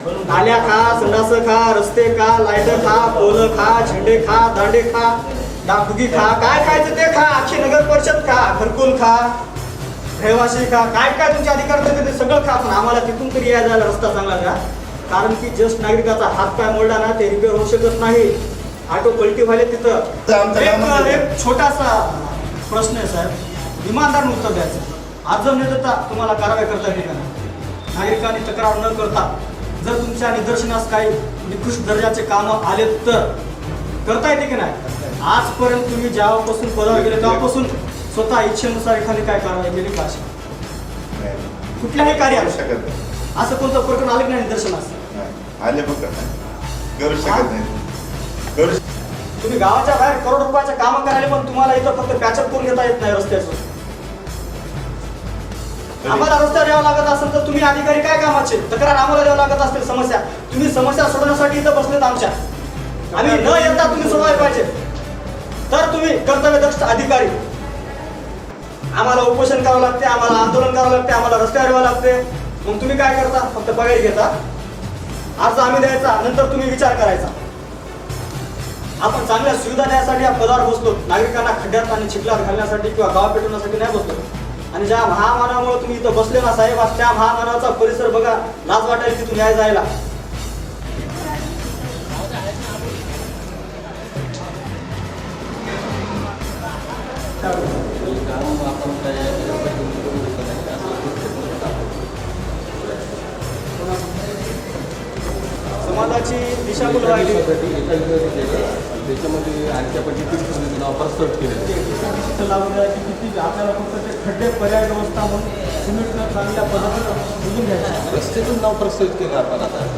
नाल्या खा संडास खा रस्ते खा लाइट खा पोल खा झेंडे खा दांडे खा डागडुगी खा काय खायचं ते खा अख्खी नगर परिषद खा घरकुल खा रहिवासी खा काय काय तुमचे अधिकार होते ते सगळं खा पण आम्हाला तिथून तरी यायला जायला रस्ता चांगला द्या कारण की ज्येष्ठ नागरिकाचा हात पाय मोडला ना ते रिपेअर होऊ शकत नाही. ऑटो पलटी व्हायला तिथं. एक छोटासा प्रश्न आहे साहेब. इमानदार उत्तर द्यायचं. आज जर न देता तुम्हाला कारवाई करता येते का? नागरिकांनी तक्रार न करता जर तुमच्या निदर्शनास काही निकृष्ट दर्जाचे कामं आले तर करता येते की नाही आजपर्यंत तुम्ही जेव्हापासून पदावर गेले तेव्हापासून स्वतः इच्छेनुसार एखादी काय कारवाई केली का अशी? कुठल्याही करू कार्यात शकत नाही. असं कोणतं प्रकरण आले की नाही निदर्शनास नाही. आले बघ करू शकत नाही करू तुम्ही गावाच्या बाहेर करोड रुपयाच्या कामं करायला पण तुम्हाला इथं फक्त पॅचअप करून घेता येत नाही रस्त्याचं आम्हाला रस्त्यावर यावं लागत असेल तर तुम्ही अधिकारी काय कामाचे? तक्रार आम्हाला द्यावं लागत असतील समस्या. तुम्ही समस्या सोडवण्यासाठी इथं बसलेत आमच्या. आम्ही न येता तुम्ही सोडवायला पाहिजे. तर तुम्ही कर्तव्यदक्ष अधिकारी. आम्हाला उपोषण करावं लागते आम्हाला आंदोलन करावं लागते आम्हाला रस्त्यावर यावं लागते. मग तुम्ही काय करता? फक्त पगार घेता. अर्ज आम्ही द्यायचा नंतर तुम्ही विचार करायचा. आपण चांगल्या सुविधा द्यायसाठी या पदावर बसलो. नागरिकांना खड्ड्यात आणि चिखलात घालण्यासाठी किंवा गाव पेटवण्यासाठी नाही बसलो. आणि ज्या महामानामुळे तुम्ही इथं बसले ना साहेब आज त्या महामानाचा परिसर बघा. लाज वाटायला तिथून याय जायला. समाजाची दिशाभूल व्हायली त्याच्यामध्ये आणखी आपण किती नाव प्रस्ताव केले तिथं लागून आहे की किती आपल्याला फक्त ते खड्डे पर्याय व्यवस्था म्हणून सिमेंट चांगल्या पद्धतीनं बुजून घ्यायचे. रस्त्यातून नाव प्रस्तावित केलं आपण आता.